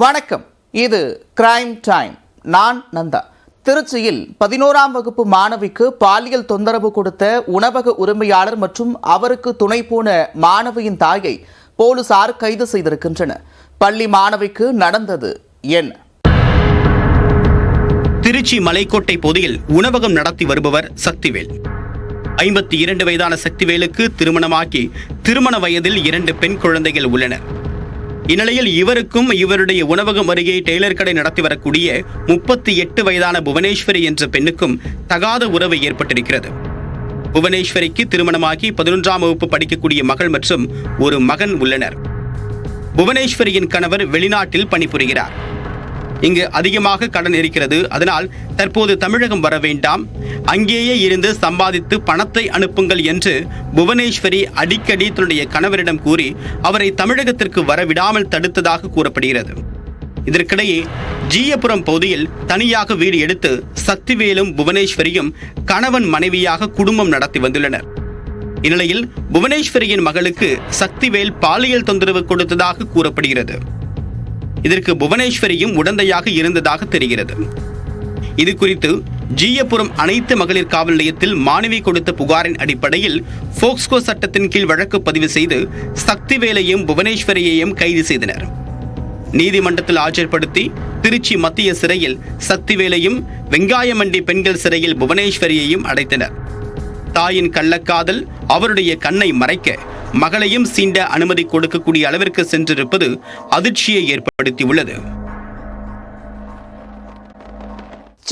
வணக்கம். இது crime time நான் நந்தா. திருச்சியில் பதினோராம் வகுப்பு மாணவிக்கு பாலியல் தொந்தரவு கொடுத்த உணவக உரிமையாளர் மற்றும் அவருக்கு துணை போன மாணவியின் தாயை போலீசார் கைது செய்திருக்கின்றனர். பள்ளி மாணவிக்கு நடந்தது என்ன திருச்சி மலைக்கோட்டை பகுதியில் உணவகம் நடத்தி வருபவர் சக்திவேல். ஐம்பத்தி இரண்டு வயதான சக்திவேலுக்கு திருமணமாக்கி திருமண வயதில் இரண்டு பெண் குழந்தைகள் உள்ளனர். இந்நிலையில் இவருக்கும் இவருடைய உணவகம் அருகே டெய்லர் கடை நடத்தி வரக்கூடிய முப்பத்தி எட்டு வயதான புவனேஸ்வரி என்ற பெண்ணுக்கும் தகாத உறவு ஏற்பட்டிருக்கிறது. புவனேஸ்வரிக்கு திருமணமாகி பதினொன்றாம் வகுப்பு படிக்கக்கூடிய மகள் மற்றும் ஒரு மகன் உள்ளனர். புவனேஸ்வரியின் கணவர் வெளிநாட்டில் பணிபுரிகிறார். இங்கு அதிகமாக கடன் இருக்கிறது. அதனால் தற்போது தமிழகம் வர வேண்டாம். அங்கேயே இருந்து சம்பாதித்து பணத்தை அனுப்புங்கள் என்று புவனேஸ்வரி அடிக்கடி தன்னுடைய கணவரிடம் கூறி அவரை தமிழகத்திற்கு வரவிடாமல் தடுத்ததாக கூறப்படுகிறது. இதற்கிடையே ஜீயபுரம் பகுதியில் தனியாக வீடு எடுத்து சக்திவேலும் புவனேஸ்வரியும் கணவன் மனைவியாக குடும்பம் நடத்தி வந்துள்ளனர். இந்நிலையில் புவனேஸ்வரியின் மகளுக்கு சக்திவேல் பாலியல் தொந்தரவு கொடுத்ததாக கூறப்படுகிறது. இதற்கு புவனேஸ்வரியும் உடந்தையாக இருந்ததாக தெரிகிறது. இது குறித்து ஜீயபுரம் அனைத்து மகளிர் காவல் நிலையத்தில் மாணவி கொடுத்த புகாரின் அடிப்படையில் போக்ஸ்கோ சட்டத்தின் கீழ் வழக்கு பதிவு செய்து சக்திவேலையும் புவனேஸ்வரியையும் கைது செய்தனர். நீதிமன்றத்தில் ஆஜர்படுத்தி திருச்சி மத்திய சிறையில் சக்திவேலையும் வெங்காயமண்டி பெண்கள் சிறையில் புவனேஸ்வரியையும் அடைத்தனர். தாயின் கள்ளக்காதல் அவருடைய கண்ணை மறைக்க மகளையும் சீண்ட அனுமதி கொடுக்கக்கூடிய அளவிற்கு சென்றிருப்பது அதிர்ச்சியை ஏற்படுத்தியுள்ளது.